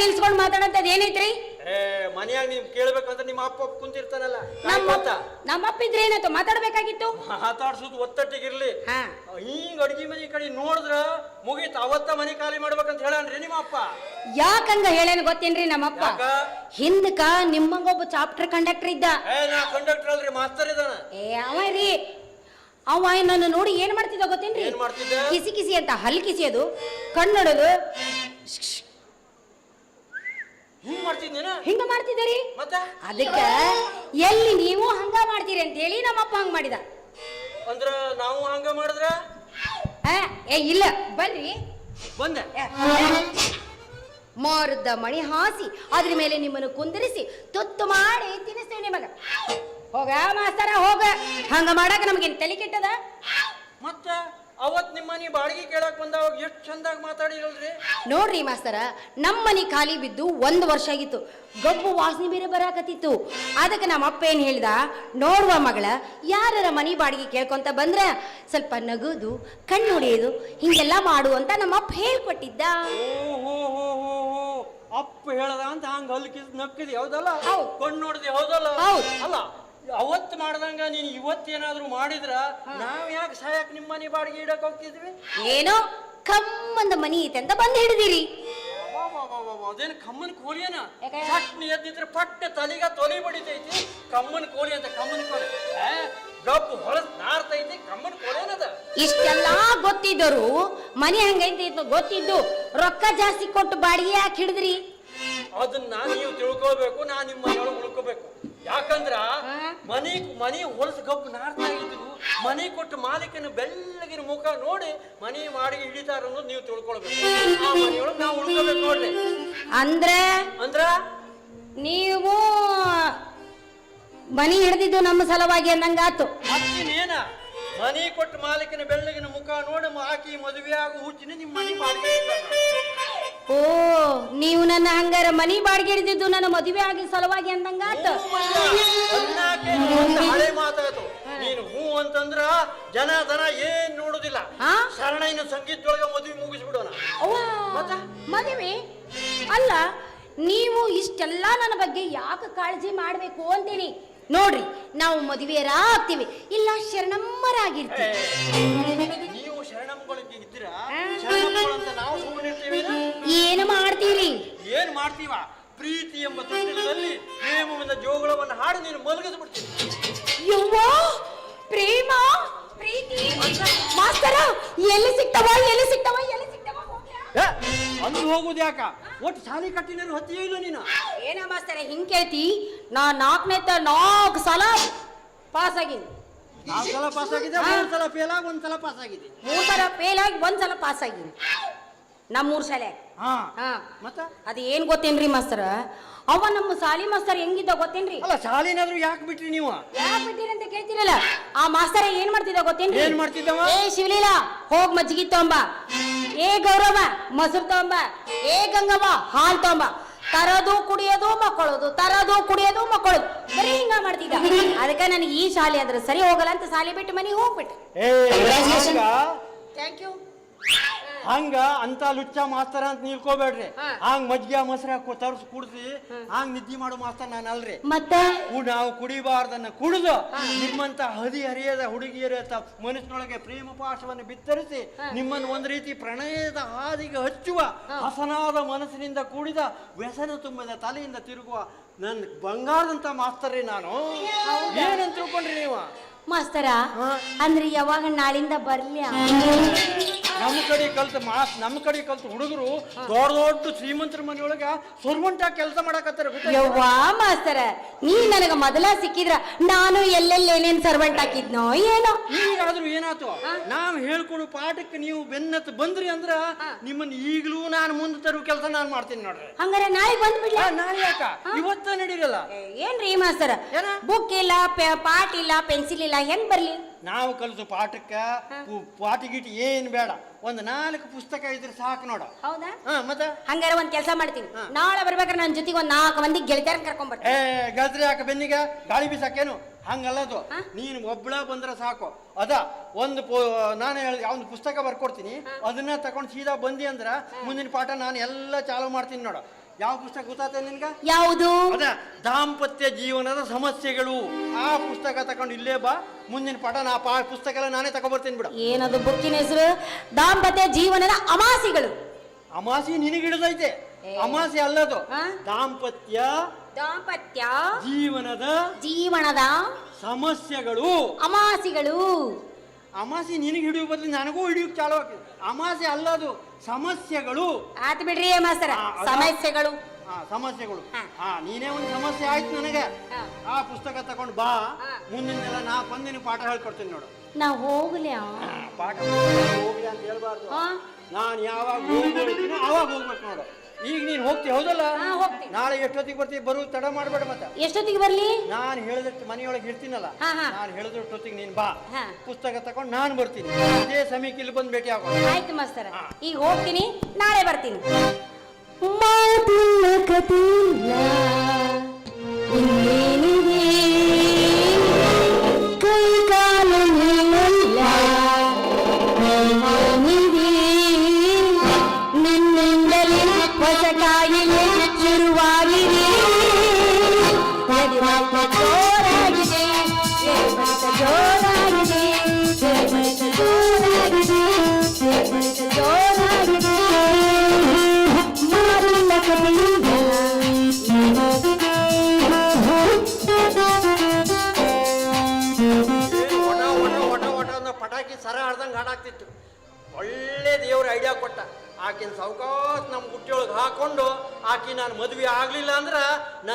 ನಿಲ್ಸ್ಕೊಂಡು ಮಾತಾಡಂತದ್ ಏನೈತ್ರಿ? ಏ ಮನ್ಯಾಗ ನೀವ್ ಕೇಳ್ಬೇಕಂತ ನಿಮ್ಮ ಅಪ್ಪ ಅಪ್ಪ ಕುಂತಿರ್ತಾನಲ್ಲ? ನಮ್ಮ ಗೊತ್ತಾ? ನಮ್ಮಪ್ಪ ಇದ್ರೆ ಏನಾಯ್ತು? ಮಾತಾಡ್ಬೇಕಾಗಿತ್ತು? ಮಾತಾಡ್ಸೋದು ಒತ್ತಟ್ಟಿಗಿರ್ಲಿ. ಹಾ. ಹಿಂಗ್ ಅಡ್ಗಿ ಮನೆ ಕಡೆ ನೋಡಿದ್ರ ಮುಗೀತ. ಅವತ್ತ ಮನೆ ಖಾಲಿ ಮಾಡ್ಬೇಕಂತ ಹೇಳನ್ರಿ ನಿಮ್ಮ ಅಪ್ಪ. ಯಾಕಂಗ ಹೇಳೇನು ಗೊತ್ತೇನ್ರಿ ನಮ್ಮಪ್ಪ ಯಾಕ? ಹಿಂದಕ ನಿಮ್ಮಂಗೊಬ್ಬ ಚಾಪ್ಟರ್ ಕಂಡಕ್ಟರ್ ಇದ್ದ. ಏ ನಾ ಕಂಡಕ್ಟರ್ ಅಲ್ರಿ ಮಾಸ್ತರ್ ಇದಾನ. ಏ ಅವ ರೀ. ಅವ ನನ್ನ ನೋಡಿ ಏನ್ ಮಾಡ್ತಿದ್ದ ಗೊತ್ತೇನ್ರಿ? ಏನ್ ಮಾಡ್ತಿದ್ದ? ಕಿಸಿ ಕಿಸಿ ಅಂತ ಹಲ್ ಕಿಸಿಯೋದು ಕಣ್ಣೊಡೋದು ಹಿಂಗ್ ಮಾಡ್ತಿದ್ದೇನ? ಹಿಂಗ ಮಾಡ್ತಿದ್ದೀರಿ? ಅದಕ್ಕೆ ಅದಕ್ಕ ಎಲ್ಲಿ ನೀವು ಹಂಗ ಮಾಡ್ತೀರಿ ಅಂತ ಹೇಳಿ ನಮ್ಮಪ್ಪ ಹಂಗ ಮಾಡಿದ. ಅಂದ್ರ ನಾವು ಹಂಗ ಮಾಡಿದ್ರ? ಆ, ಏ ಇಲ್ಲ ಬನ್ರಿ. ಬಂದೆ. ಮಾರುದ್ದ ಮಣಿ ಹಾಸಿ ಅದ್ರ ಮೇಲೆ ನಿಮ್ಮನ್ನು ಕುಂದಿರಿಸಿ ತುತ್ತು ಮಾಡಿ ತಿನ್ನಿಸ್ತೇವೆ ನಿಮಗ ಹೋಗ ಮಾಸ್ತರ ಹೋಗ. ಹಂಗ ಮಾಡಾಕ ನಮ್ಗೆ ತಲೆ ಕೆಟ್ಟದ? ಮತ್ತ? ಅವತ್ ನಿಮ್ಮ ಮನೆ ಬಾಡಿಗೆ ಕೇಳಕ್ ಬಂದವಾಗ ಎಷ್ಟು ಚಂದಾಗಿ ಮಾತಾಡಿರಲ್ರಿ? ನೋಡ್ರಿ ಮಾಸ್ತರ ನಮ್ಮ ಮನೆ ಖಾಲಿ ಬಿದ್ದು ಒಂದು ವರ್ಷ ಆಗಿತ್ತು. ಗಬ್ಬು ವಾಸನೆ ಬೇರೆ ಬರಾಕತ್ತಿತ್ತು. ಅದಕ್ಕೆ ನಮ್ಮ ಅಪ್ಪ ಏನು ಹೇಳ್ದ ನೋಡುವ ಮಗಳ ಯಾರರ ಮನಿ ಬಾಡಿಗೆ ಕೇಳ್ಕೊಂತ ಬಂದ್ರ ಸ್ವಲ್ಪ ನಗುದು ಕಣ್ಣು ಹೊಡೆಯೋದು ಹಿಂಗೆಲ್ಲ ಮಾಡು ಅಂತ ನಮ್ಮ ಅಪ್ಪ ಹೇಳ್ಕೊಟ್ಟಿದ್ದ. ಓ ಹೋ ಹೋ ಹೋ. ಹೋ ಅಪ್ಪ ಹೇಳದ ಅಂತ ಹಂಗ ಹಲ್ಕಿದ್ ನಕ್ಕಿದ್ ಹೌದಲ್ಲ? ಹೌದ್. ಕಣ್ಣು ನೋಡಿದಿ ಹೌದಲ್ಲ? ಹೌದ್. ಅಲ್ಲ ಅವತ್ ಮಾಡ್ದಂಗ ನೀನ್ ಇವತ್ತೇನಾದ್ರೂ ಮಾಡಿದ್ರ ನಾವ್ ಯಾಕೆ ಸಾಯಕ್ ನಿಮ್ಮ ಮನೆ ಬಾಡಿಗೆ ಇಡಕ್ ಹೋಗ್ತಿದ್ವಿ? ಏನೋ ಕಮ್ಮಂದ ಮನಿ ಐತೆ ಅಂತ ಬಂದ್ ಹಿಡಿದಿರಿ ಅದೇನು ಕಮ್ಮನ್ ಕೋಳಿಯನ? ಯಾಕೆ? ಪಟ್ನಿ ಎದ್ದಿದ್ರೆ ಪಟ್ಟ ತಲೆಗ ತೊಲೆ ಬಡಿತೈತಿ. ಕಮ್ಮನ್ ಕೋಳಿ ಅಂತ ಕಮ್ಮನ್ ಏ, ಗಬ್ಬು ಹೊಳಸ್ ನಾರ್ತೈತಿ ಕಮ್ಮನ್ ಕೋಳಿ ಏನದ ಇಷ್ಟೆಲ್ಲಾ ಗೊತ್ತಿದ್ದರು ಮನಿ ಹಂಗೈತಿ ಗೊತ್ತಿದ್ದು ರೊಕ್ಕ ಜಾಸ್ತಿ ಕೊಟ್ಟು ಬಾಡಿಗೆ ಯಾಕೆ ಹಿಡಿದ್ರಿ? ಅದನ್ನ ನೀವು ತಿಳ್ಕೊಬೇಕು ನಾ ನಿಮ್ಮ ಮನೆಯೊಳಗೆ ಉಳ್ಕೋಬೇಕು. ಯಾಕಂದ್ರ? ಮನಿ ಮನಿ ಹೊಲಸ ಗಬ್ಬು ನಾರ್ತಾ ಇದ್ರು ಮನಿ ಕೊಟ್ಟು ಮಾಲೀಕನ ಬೆಳ್ಳಗಿನ ಮುಖ ನೋಡಿ ಮನಿ ಮಾಡಿ ಹಿಡಿತಾರ ಅನ್ನೋದು ನೀವು ತಿಳ್ಕೊಳ್ಬೇಕು. ಆ ಮನೆಯೊಳಗೆ ನಾವು ಉಳ್ಕೋಬೇಕು ನೋಡ್ರಿ. ಅಂದ್ರೆ? ಅಂದ್ರ? ನೀವು ಮನಿ ಹಿಡ್ದಿದ್ದು ನಮ್ಮ ಸಲುವಾಗಿ ಅಂದಂಗಾತು ಮತ್ತಿನೇನ ಮನಿ ಕೊಟ್ಟು ಮಾಲೀಕನ ಬೆಳ್ಳಗಿನ ಮುಖ ನೋಡಿ ಹಾಕಿ ಆಕಿ ಮದುವೆ ಆಗು ಹುಚ್ಚಿನ ನಿಮ್ಮ ಮನಿ ಮಾಡಿ. ಓ ನೀವು ನನ್ನ ಹಂಗಾರ ಮನಿ ಬಾಡಿಗೆ ಹಿಡಿದಿದ್ದು ನನ್ನ ಮದುವೆ ಆಗಿ ಸಲುವಾಗಿ ಅಂದಂಗಾತ ಹಳೆ ಮಾತಾಯ್ತು. ನೀನು ಹೂ ಅಂತಂದ್ರ ಜನ ದನ ಏನ್ ನೋಡುದಿಲ್ಲ. ಹಾ? ಇನ್ನು ಸಂಗೀತದೊಳಗ ಮದುವೆ ಮುಗಿಸ್ಬಿಡೋಣ. ಅವ್ವ? ಮದುವೆ? ಅಲ್ಲ ನೀವು ಇಷ್ಟೆಲ್ಲ ನನ್ನ ಬಗ್ಗೆ ಯಾಕೆ ಕಾಳಜಿ ಮಾಡಬೇಕು ಅಂತೀನಿ? ನೋಡ್ರಿ ನಾವು ಮದುವೆಯರ ಆಗ್ತೀವಿ. ಇಲ್ಲ ಶರಣಮ್ಮರಾಗಿರ್ತೀವಿ. ನೀವು ಶರಣಮ್ಮಗಳಿಗೆ ಇದ್ದೀರ? ಏನ್ ಮಾಡ್ತೀವ? ಪ್ರೀತಿ ಎಂಬ ತೊಂದರೆಯಲ್ಲಿ ಪ್ರೇಮವನ್ನ ಜೋಗಳವನ್ನು ಹಾಡಿ ನೀನು ಮಲಗಿದ್ ಬಿಡ್ತೀನಿ. ಯವ್ವ ಪ್ರೇಮ ಪ್ರೀತಿ ಮಾಸ್ತರ ಎಲ್ಲಿ ಸಿಗ್ತವ ಎಲ್ಲಿ ಸಿಗ್ತವ ಎಲ್ಲಿ ಸಿಗ್ತವ ಅಂದು ಹೋಗುದು ಯಾಕ? ಒಟ್ಟು ಸಾಲಿ ಕಟ್ಟಿನ ಹತ್ತಿಯೇ ಇಲ್ಲ ನೀನು. ಏನ ಮಾಸ್ತರ ಹಿಂಗ್ ಕೇಳ್ತಿ? ನಾ ನಾಲ್ಕನೇ ನಾಲ್ಕು ಸಲ ಪಾಸ್ ಆಗಿನಿ ನಾಲ್ಕು ಸಲ ಪಾಸ್ ಆಗಿದೆ ಮೂರು ಸಲ ಫೇಲ್ ಆಗಿ ಒಂದ್ ಸಲ ಪಾಸ್ ಆಗಿದೆ ಮೂರ್ ಸಲ ಫೇಲ್ ಆಗಿ ಒಂದ್ ಸಲ ಪಾಸ್ ಆಗಿನಿ ನಮ್ಮ ಶಾಲೆ. ಸಲ ಹಾ. ಹಾ. ಮತ್ತ? ಅದ ಏನ್ ಗೊತ್ತೇನ್ರಿ ಮಾಸ್ತರ? ಅವ ನಮ್ಮ ಸಾಲಿ ಮಾಸ್ತರ್ ಹೆಂಗಿದ್ದ ಗೊತ್ತೇನ್ರಿ? ಅಲ್ಲ ಶಾಲಿನಾದ್ರೂ ಯಾಕೆ ಬಿಟ್ರಿ ನೀವು? ಯಾಕೆ ಬಿಟ್ಟಿರಿ ಅಂತ ಕೇಳ್ತಿರಲ್ಲ. ಆ ಮಾಸ್ತರ ಏನ್ ಮಾಡ್ತಿದ್ದ ಗೊತ್ತೇನ್ರಿ? ಏನ್ ಮಾಡ್ತಿದ್ದವ? ಏ ಶಿವಲೀಲಾ ಹೋಗ್ ಮಜ್ಜಿಗೆ ತಗೊಂಬ. ಏ ಗೌರವ ಮೊಸರು ತಗೊಂಬ. ಏ ಗಂಗವ್ವ ಹಾಲ್ ತಗೊಂಬ. ತರೋದು ಕುಡಿಯೋದು ಮಕ್ಕಳೋದು ತರೋದು ಕುಡಿಯೋದು ಮಕ್ಕಳೋದು ಬರೀ ಹಿಂಗ ಮಾಡ್ತಿದ್ದ. ಅದಕ್ಕೆ ನನಗೆ ಈ ಶಾಲೆ ಆದ್ರೆ ಸರಿ ಹೋಗಲ್ಲ ಅಂತ ಶಾಲೆ ಬಿಟ್ಟು ಮನೆಗೆ ಹೋಗ್ಬಿಟ್ಟೆ. ಏ ಥ್ಯಾಂಕ್ ಯು ಹಂಗ ಅಂತ ಲುಚ್ಚ ಮಾಸ್ತರ ಅಂತ ನಿಲ್ಕೋಬೇಡ್ರಿ. ಹಂಗ್ ಮಜ್ಜಿಗೆ ಮೊಸರ ತರ್ಸ್ ಕುಡ್ಸಿ ಹಂಗ್ ನಿದ್ದಿ ಮಾಡೋ ಮಾಸ್ತರ್ ನಾನು ಅಲ್ರಿ ಮತ್ತೆ? ಕು- ನಾವು ಕುಡಿಬಾರ್ದನ್ನ ಕುಡಿದು ನಿಮ್ಮಂತ ಹದಿ ಹರಿಯದ ಹುಡುಗಿಯರ ಮನಸ್ಸಿನೊಳಗೆ ಪ್ರೇಮ ಪಾಶವನ್ನು ಬಿತ್ತರಿಸಿ ನಿಮ್ಮನ್ನು ಒಂದ್ ರೀತಿ ಪ್ರಣಯದ ಹಾದಿಗೆ ಹಚ್ಚುವ ಹಸನಾದ ಮನಸ್ಸಿನಿಂದ ಕೂಡಿದ ವ್ಯಸನ ತುಂಬಿದ ತಲೆಯಿಂದ ತಿರುಗುವ ನನ್ನ ಬಂಗಾರದಂತ ರೀ ನಾನು. ಏನಂತ ತಿಳ್ಕೊಂಡ್ರಿ ನೀವು? ಮಾಸ್ತರ. ಅಂದ್ರೆ ಯಾವಾಗ ನಾಳಿಂದ ಬರ್ಲ್ಯಾ ನಮ್ಮ ಕಡೆ ಕಲ್ತ ಮಾಸ್ ನಮ್ಮ ಕಡೆ ಕಲ್ತ ಹುಡುಗರು ದೊಡ್ಡ ದೊಡ್ಡ ಶ್ರೀಮಂತರ ಮನೆಯೊಳಗ ಸುರ್ಮಂಟ ಕೆಲಸ ಮಾಡಕತ್ತಾರ? ಯವ್ವಾ ಮಾಸ್ತರ ನೀ ನನಗ ಮೊದಲ ಸಿಕ್ಕಿದ್ರ ನಾನು ಎಲ್ಲೆಲ್ಲಿ ಏನೇನ್ ಸರ್ವೆಂಟ್ ಹಾಕಿದ್ನೋ ಏನೋ. ಈಗಾದ್ರೂ ಏನಾಯ್ತು? ನಾವ್ ಹೇಳ್ಕೊಡು ಪಾಠಕ್ಕೆ ನೀವು ಬೆನ್ನತ್ ಬಂದ್ರಿ ಅಂದ್ರ ನಿಮ್ಮನ್ನ ಈಗಲೂ ನಾನು ಮುಂದೆ ತರುವ ಕೆಲಸ ನಾನು ಮಾಡ್ತೀನಿ ನೋಡ್ರಿ. ಹಂಗಾರೆ ನಾಳೆ ಬಂದ್ಬಿಡ್ಲ ನಾಳೆ ಯಾಕ? ಇವತ್ತ ನಡೀರಲ್ಲ ಏನ್ರಿ ಮಾಸ್ತರ? ಏನ? ಬುಕ್ ಇಲ್ಲ ಪಾಠ ಇಲ್ಲ ಪೆನ್ಸಿಲ್ ಇಲ್ಲ ಹೆಂಗ್ ಬರ್ಲಿ? ನಾವು ಕಲಿತು ಪಾಠಕ್ಕ ಪಾಠ ಗೀಟಿ ಏನ್ ಬೇಡ. ಒಂದ್ ನಾಲ್ಕು ಪುಸ್ತಕ ಇದ್ರೆ ಸಾಕು ನೋಡ. ಹೌದಾ? ಹಾ ಮತ್ತ? ಹಂಗಾರೆ ಒಂದ್ ಕೆಲಸ ಮಾಡ್ತೀನಿ. ನಾಳೆ ಬರ್ಬೇಕಾದ್ರೆ ನನ್ನ ಜೊತೆಗೆ ಒಂದ್ ನಾಲ್ಕು ಮಂದಿ ಗೆಳತಾರ ಕರ್ಕೊಂಡ್ ಬರ್ತೀನಿ. ಏ ಯಾಕೆ ಬೆನ್ನಿಗ? ಗಾಳಿ ಬೀಸಾಕೇನು? ಹಂಗಲ್ಲದು ನೀನು ಒಬ್ಳ ಬಂದ್ರೆ ಸಾಕು. ಅದ ಒಂದು ನಾನು ಹೇಳಿ ಒಂದು ಪುಸ್ತಕ ಬರ್ಕೊಡ್ತೀನಿ. ಅದನ್ನ ತಗೊಂಡು ಸೀದಾ ಬಂದಿ ಅಂದ್ರ ಮುಂದಿನ ಪಾಠ ನಾನು ಎಲ್ಲ ಚಾಲು ಮಾಡ್ತೀನಿ ನೋಡು. ಯಾವ ಪುಸ್ತಕ ಗೊತ್ತಾಗ್ತದೆ ನಿನ್ಗೆ? ಯಾವುದು? ಅದ ದಾಂಪತ್ಯ ಜೀವನದ ಸಮಸ್ಯೆಗಳು. ಆ ಪುಸ್ತಕ ತಕೊಂಡು ಇಲ್ಲೇ ಬಾ. ಮುಂದಿನ ಪಾಠ ನಾ ಪಾ ಪುಸ್ತಕ ಎಲ್ಲ ನಾನೇ ತಗೊಬರ್ತೀನಿ ಬಿಡ. ಏನದು ಬುಕ್ಕಿನ ಹೆಸರು? ದಾಂಪತ್ಯ ಜೀವನದ ಅಮಾಸಿಗಳು. ಅಮಾಸಿ ನಿನಗಿಡದೈತೆ. ಅಮಾಸಿ ಅಲ್ಲದು? ದಾಂಪತ್ಯ ದಾಂಪತ್ಯ ಜೀವನದ ಜೀವನದ ಸಮಸ್ಯೆಗಳು. ಅಮಾಸಿಗಳು. ಅಮಾಸಿ ನಿನಗೆ ಹಿಡಿಯೋ ಬದಲು ನನಗೂ ಹಿಡಿಯೋಕ್ ಚಾಲು ಅಮಾಸೆ ಅಲ್ಲದು ಸಮಸ್ಯೆಗಳು. ಆತ್ ಬಿಡ್ರಿ ಮಾಸ್ತರ ಸಮಸ್ಯೆಗಳು. ಹಾ ಸಮಸ್ಯೆಗಳು. ಹಾ. ನೀನೇ ಒಂದು ಸಮಸ್ಯೆ ಆಯ್ತು ನನಗೆ. ಆ ಪುಸ್ತಕ ತಕೊಂಡು ಬಾ. ಮುಂದಿನ ಮುಂದಿನೆಲ್ಲ ನಾ ಬಂದಿನ ಪಾಠ ಹೇಳ್ಕೊಡ್ತೀನಿ ನೋಡು. ನಾ ಹೋಗ್ಲಿ ಪಾಠ ಹೋಗ್ಲಿ ಅಂತ ಹೇಳ್ಬಾರ್ದು. ನಾನು ಯಾವಾಗ ಹೋಗ್ಬಿಡ್ತೀನಿ ಅವಾಗ ಹೋಗ್ಬೇಕು ನೋಡು. ಈಗ ನೀನು ಹೋಗ್ತಿ ಹೌದಲ್ಲ? ಹಾ, ಹೋಗ್ತೀನಿ. ನಾಳೆ ಎಷ್ಟೊತ್ತಿಗೆ ಬರ್ತೀವಿ ಬರು ತಡ ಮಾಡಬೇಡ ಮತ್ತೆ. ಎಷ್ಟೊತ್ತಿಗೆ ಬರ್ಲಿ? ನಾನು ಹೇಳಿದಷ್ಟು ಮನೆಯೊಳಗೆ ಇರ್ತೀನಲ್ಲ. ಹಾ, ಹಾ. ನಾನು ಹೇಳಿದಷ್ಟೊತ್ತಿಗೆ ನೀನು ಬಾ. ಹಾ. ಪುಸ್ತಕ ತಕೊಂಡು ನಾನು ಬರ್ತೀನಿ. ಅದೇ ಸಮಯಕ್ಕೆ ಇಲ್ಲಿ ಬಂದು ಭೇಟಿ ಆಗೋಣ ಆಯ್ತು ಮಾಸ್ತರ. ಹಾ. ಈಗ ಹೋಗ್ತೀನಿ ನಾಳೆ ಬರ್ತೀನಿ. ಮಾತಿಲ್ಲ ಕಥೆಯಿಲ್ಲ ಇನ್ನೇನಿದೆ ಹಾಡಾಗ್ತಿತ್ತು ಒಳ್ಳೆ ದೇವ್ರ ಐಡಿಯಾ ಕೊಟ್ಟ. ಆಕಿನ ಸಾವ್ಕಾಸ್ ನಮ್ಮ ಗುಟ್ಟಿಯೊಳಗೆ ಹಾಕೊಂಡು ಆಕಿ ನಾನು ಮದುವೆ ಆಗ್ಲಿಲ್ಲ ಅಂದ್ರೆ ನನ್ನ